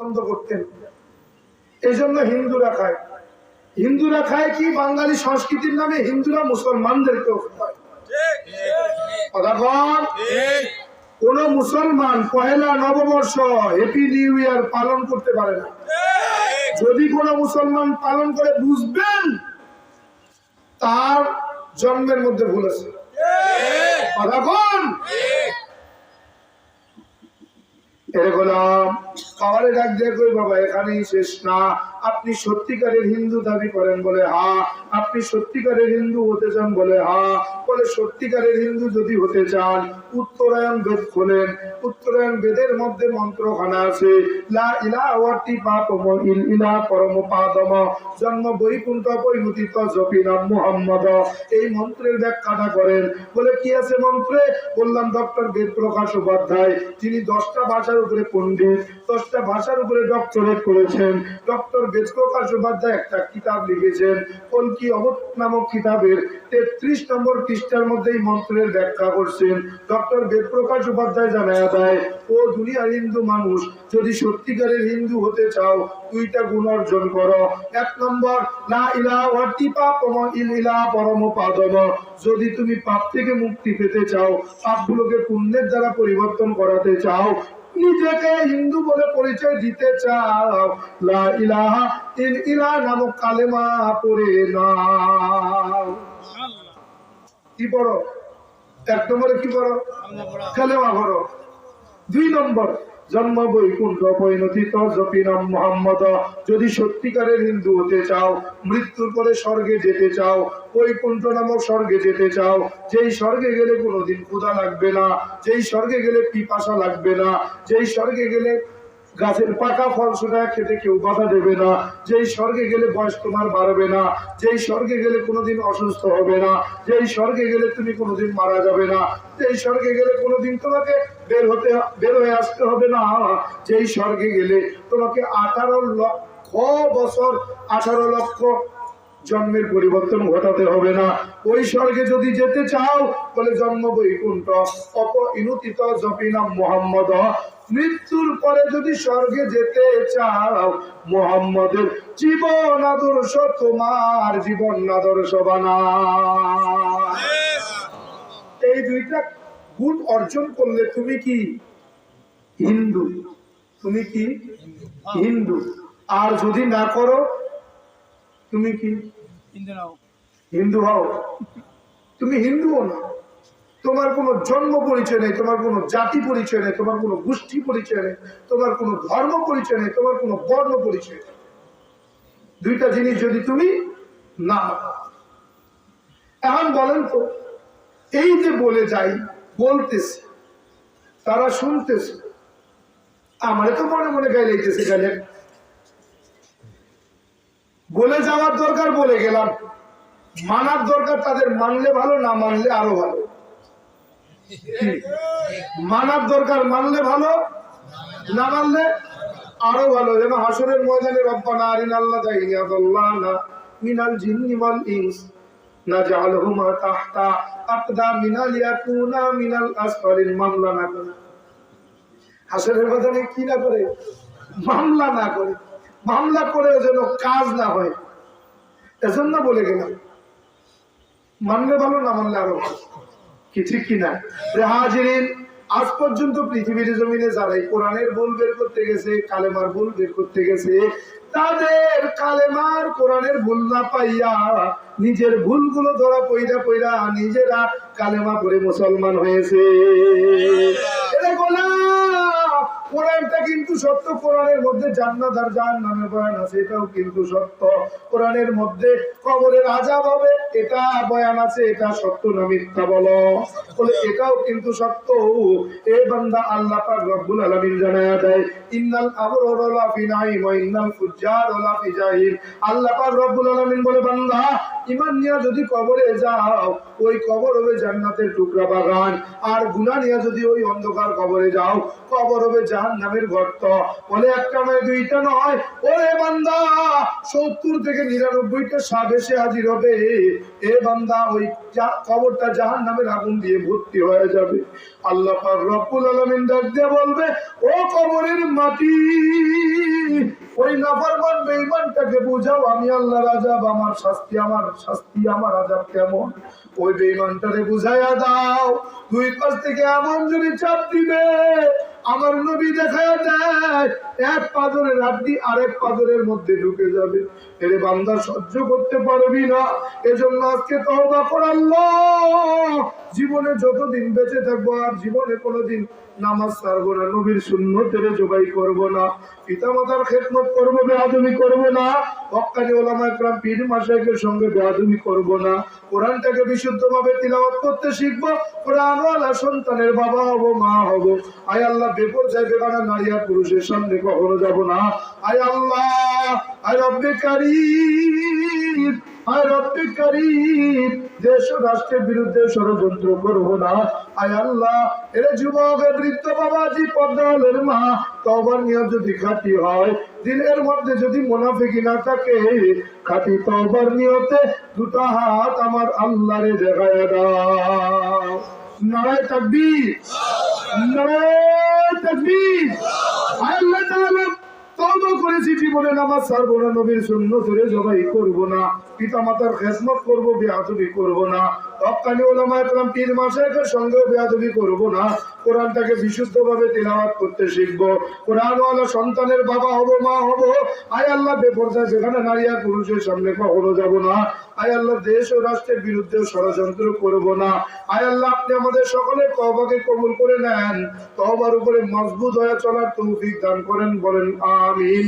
পছন্দ করতেন। এই জন্য হিন্দুরা খায়। হিন্দুরা খায় কি? বাঙালি সংস্কৃতির নামে হিন্দুরা মুসলমানদেরকেও কোন। মুসলমান পহেলা নববর্ষ হ্যাপি নিউ ইয়ার পালন করতে পারে না। যদি কোন মুসলমান পালন করে বুঝবেন, তার জন্মের মধ্যে ভুল আছে। কথা কন? এরে গোলাম খাবারে ডাক দিয়ে বাবা এখানেই শেষ না। আপনি সত্যিকারের হিন্দু দাবি করেন বলে, হা। আপনি সত্যিকারের হিন্দু হতে চান বলে, হা। বলে, সত্যিকারের হিন্দু যদি হতে চান, উত্তরায়ণ বেদ খোলেন। উত্তরায়ণ বেদের মধ্যে মন্ত্রখানা আছে, লা ইলা জন্ম বৈকুণ্ঠ এই মন্ত্রের ব্যাখ্যাটা করেন। বলে, কি আছে মন্ত্রে? বললাম, ডক্টর তিনি দশটা ভাষার উপরে পণ্ডিত, দশটা ভাষার উপরে ডক্টরেট করেছেন। ডক্টর একটা কিতাব লিখেছেন নামক কিতাবের তেত্রিশ নম্বর পৃষ্ঠার মধ্যে এই মন্ত্রের ব্যাখ্যা করছেন। ডক্টর বেদ প্রকাশ উপাধ্যায় ও দুনিয়ার হিন্দু মানুষ, যদি সত্যিকারের হিন্দু হতে চাও, দুইটা গুণ অর্জন করো। এক নম্বর না ইলা পরম পাদম যদি তুমি পাপ থেকে মুক্তি পেতে চাও, পাপগুলোকে পুণ্যের দ্বারা পরিবর্তন করাতে চাও, নিজেকে হিন্দু পরিচয় দিতে চাও। লা ইলাহা ইল ইলা নামক কালেমা পড়ে নাও। কি পড়ো? এক নম্বরে কি করো কালেমা পড়ো। দুই নম্বর, জন্ম বৈকুণ্ঠ পরিণতিত জপিনাম মোহাম্মদ। যদি সত্যিকারের হিন্দু হতে চাও, মৃত্যুর পরে স্বর্গে যেতে চাও, বৈকুণ্ঠ নামক স্বর্গে যেতে চাও, যেই স্বর্গে গেলে কোনোদিন ক্ষুধা লাগবে না, যেই স্বর্গে গেলে পিপাসা লাগবে না, যেই স্বর্গে গেলে গাছের পাকা ফল সোনা খেতে কেউ বাধা দেবে না। যেই স্বর্গে গেলে বয়স তোমার বাড়বে না, যেই স্বর্গে গেলে কোনোদিন অসুস্থ হবে না, যেই স্বর্গে গেলে তুমি কোনোদিন মারা যাবে না, যেই স্বর্গে গেলে কোনোদিন তোমাকে বের হতে বের হয়ে আসতে হবে না। যেই স্বর্গে গেলে তোমাকে আঠারো লক্ষ বছর, আঠারো লক্ষ জন্মের পরিবর্তন ঘটাতে হবে না। ওই স্বর্গে যদি যেতে চাও বলে জন্ম বৈকুণ্ঠ অপ ইনুতিত জপিনাম মোহাম্মদ। মৃত্যুর পরে যদি স্বর্গে যেতে চাও মোহাম্মদের জীবন আদর্শ তোমার জীবন আদর্শ বানা এই দুইটা গুণ অর্জন করলে তুমি কি? হিন্দু। তুমি কি? হিন্দু। আর যদি না করো তুমি কি? হিন্দু হও। তুমি হিন্দুও না। তোমার কোনো জন্ম পরিচয় নেই, তোমার কোনো জাতি পরিচয় নেই, তোমার কোনো গোষ্ঠী পরিচয় নেই, তোমার কোনো ধর্ম পরিচয় নেই, তোমার কোনো বর্ণ পরিচয় নেই দুইটা জিনিস যদি তুমি না। এখন বলেন তো, এই যে বলে যাই, বলতেছে, তারা শুনতেছে, আমারে তো মনে মনে গাইলাইতেছে গাইলেন বলে যাওয়ার দরকার বলে গেলাম, মানার দরকার তাদের মানলে ভালো, না মানলে আরও ভালো? মানার দরকার, মানলে ভালো, না মানলে আরও ভালো। যেন হাসরের ময়দানে, রব্বানা কি না করে? মামলা না করে। মামলা যেন কাজ না হয়। এজন্য বলে গেলাম, মানলে ভালো, না মানলে আরও ভালো। কি ঠিক কিনা? হাজিরিন, আজ পর্যন্ত পৃথিবীর জমিনে যারাই কোরআনের ভুল বের করতে গেছে, কালেমার ভুল বের করতে গেছে, তাদের কালেমার কোরআনের ভুল না পাইয়া নিজের ভুলগুলো ধরা পইরা পইরা নিজেরা কালেমা করে মুসলমান হয়েছে। কোরআনটা কিন্তু সত্য, কোরআনের মধ্যে জান্নাত আর জাহান্নামের বয়ান আছে, এটাও কিন্তু সত্য। কোরআনের মধ্যে কবরের আজাব হবে, এটা বয়ান আছে, এটা সত্য না মিথ্যা বলো? বলে, এটাও কিন্তু সত্য। এ বান্দা আল্লাহ পাক রব্বুল আলামিন জানায়া দেয়, ইন্নাল আবরারা লাফি নাঈম ওয়া ইন্নাল ফুজ্জারা লাফি জাহিম আল্লাহ পাক রব্বুল আলামিন বলে, বান্দা ঈমান নিয়ে যদি কবরে যাও, ওই কবর হবে জান্নাতের টুকরা বাগান। আর গুনাহ নিয়ে যদি ওই অন্ধকার কবরে যাও, কবর হবে জাহান নামের গর্ত। বলে একটা নয়, দুইটা নয়। ওরে বান্দা, সত্তর থেকে নিরানব্বইটা সাপ এসে হাজির হবে। এ বান্দা, ওই কবরটা জাহান নামের আগুন দিয়ে ভর্তি হয়ে যাবে। আল্লাহ রব্বুল আলামিন ডাক দিয়ে বলবে, ও কবরের মাটি ওই নফরমান বেঈমানটাকে বুঝাও, আমি আল্লাহ আজাব আমার শাস্তি আমার শাস্তি, আমার আজাব কেমন? ওই বেঈমানটাকে বুঝাইয়া দাও। দুই পাশ থেকে এমন যদি চাপ দিবে, আমার নবী দেখা যায় এক পাজরের হাড্ডি আরেক পাজরের মধ্যে ঢুকে যাবে। এরে বান্দা, সহ্য করতে পারবি না। এজন্য আজকে তওবা করাল্লো জীবনে যতদিন বেঁচে থাকব আর জীবনে কোনোদিন নামাজ ছাড়বো না, নবীর শূন্য তেরে জবাই করব না পিতা মাতার খেদমত করব বেহাদুমি করব না, হকানি ওলামা একরাম পীর মাসাইকের সঙ্গে বেহাদুমি করব না, কোরআনটাকে বিশুদ্ধভাবে তিলাওয়াত করতে শিখব, কোরআনওয়ালা সন্তানের বাবা হব, মা হব। আয় আল্লাহ বেপর যায় বেগানা নারী আর পুরুষের সামনে কখনো যাব না। আয় আল্লাহ, আয় রব্বে কারিম, আয় রব্বে কারিম। দেশ রাষ্ট্রের বিরুদ্ধে ষড়যন্ত্র করব না। আয় আল্লাহ এর যুবক বৃদ্ধ বাবাজি পদ্মালের মা তবার নিয়ম যদি খাঁটি হয়, দিনের মধ্যে যদি মোনাফিকি না থাকে, খাঁটি তবার নিয়তে দুটা হাত আমার আল্লাহরে দেখায় দাও। নারায় তাকবীর নারায় তাকবীর। ছাড়বো না ধরে করব না পিতা মাতার খেসমত করব বেহাদবি করব না। হকানি ওলামা একরাম পীর মাসায়েকের সঙ্গেও বেয়াদবি করব না। কোরআনটাকে বিশুদ্ধভাবে তেলাওয়াত করতে শিখব। কোরআনওয়ালা সন্তানের বাবা হব, মা হব। আয় আল্লাহ, বেপরদায় যেখানে নারী আর পুরুষের সামনে কখনো যাব না। আয় আল্লাহ, দেশ ও রাষ্ট্রের বিরুদ্ধে ষড়যন্ত্র করব না। আয় আল্লাহ, আপনি আমাদের সকলের তহবাকে কবুল করে নেন। তহবার উপরে মজবুত হয়ে চলার তৌফিক দান করেন, বলেন আমিন।